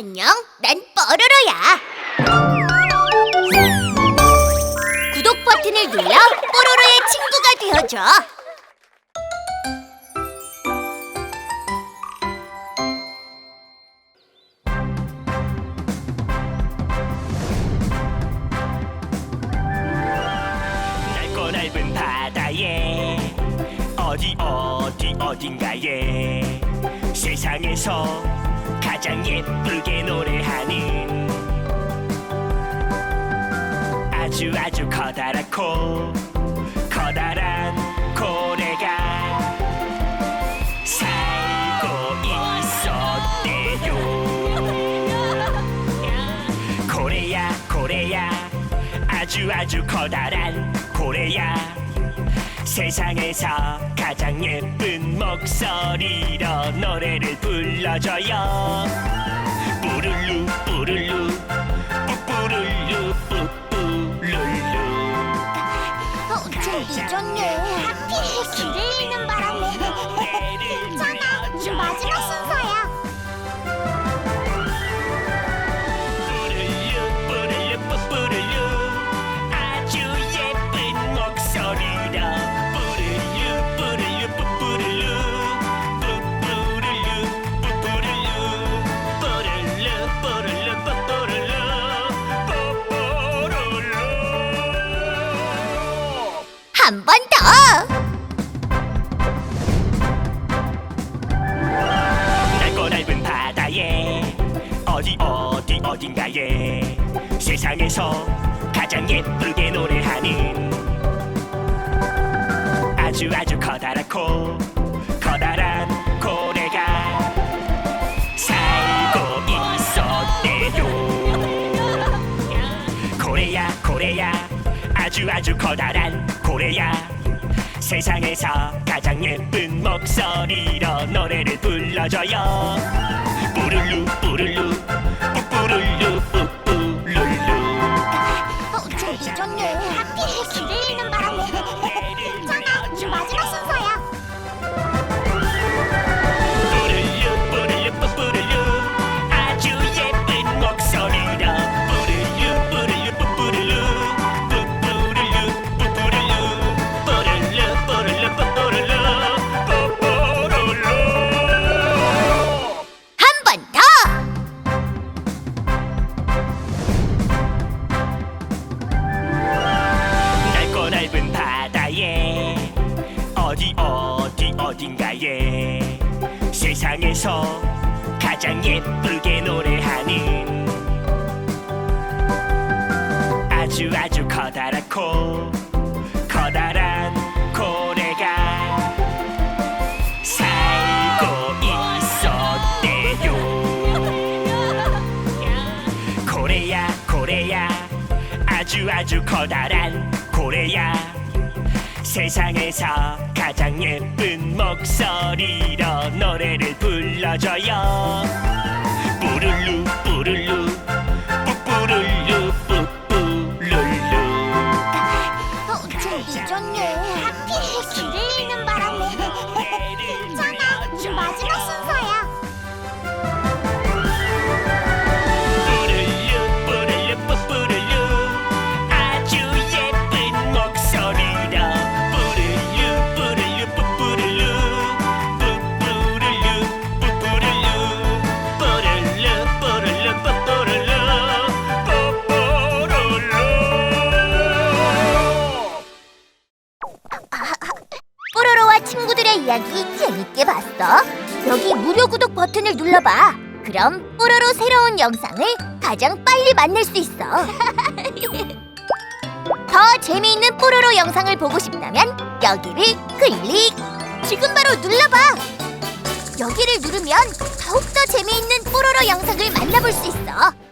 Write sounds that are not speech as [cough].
안녕, 난 뽀로로야. 구독 버튼을 눌러 뽀로로의 친구가 되어줘. 넓고 넓은 바다에 어디 어디 어딘가에 세상에서 가장 예쁘게 노래하는 아주 아주 커다랗고 커다란 고래가 살고 있었대요. 고래야 고래야 아주 아주 커다란 고래야 세상에서 가장 예쁜 목소리로 노래를 불러줘요 뿌룰루 뿌룰루 뿌뿌룰루 뿌뿌룰루 어, 좀 늦었네. 하필 길을 잃는 바람에. 괜찮아, 마지막 순서야. 어딘가에 세상에서 가장 예쁘게 노래하는 아주 아주 커다랗고 커다란 고래가 살고 있었대요. 고래야 고래야 아주 아주 커다란 고래야 세상에서 가장 예쁜 목소리로 노래를 불러줘요 뿌룰루 뿌룰루 뿌뿌룰루 뿌뿌룰루 어, 좀 늦었네. 하필 길을 어딘가에 세상에서 가장 예쁘게 노래하는 아주 아주 커다랗고 커다란 고래가 살고 있었대요. 고래야 고래야 아주 아주 커다란 고래야. 세상에서 가장 예쁜 목소리로 노래를 불러줘요. 뿌룰루 뿌룰루 친구들의 이야기 재밌게 봤어? 여기 무료 구독 버튼을 눌러봐. 그럼 뽀로로 새로운 영상을 가장 빨리 만날 수 있어. [laughs] 더 재미있는 뽀로로 영상을 보고 싶다면 여기를 클릭. 지금 바로 눌러봐. 여기를 누르면 더욱더 재미있는 뽀로로 영상을 만나볼 수 있어.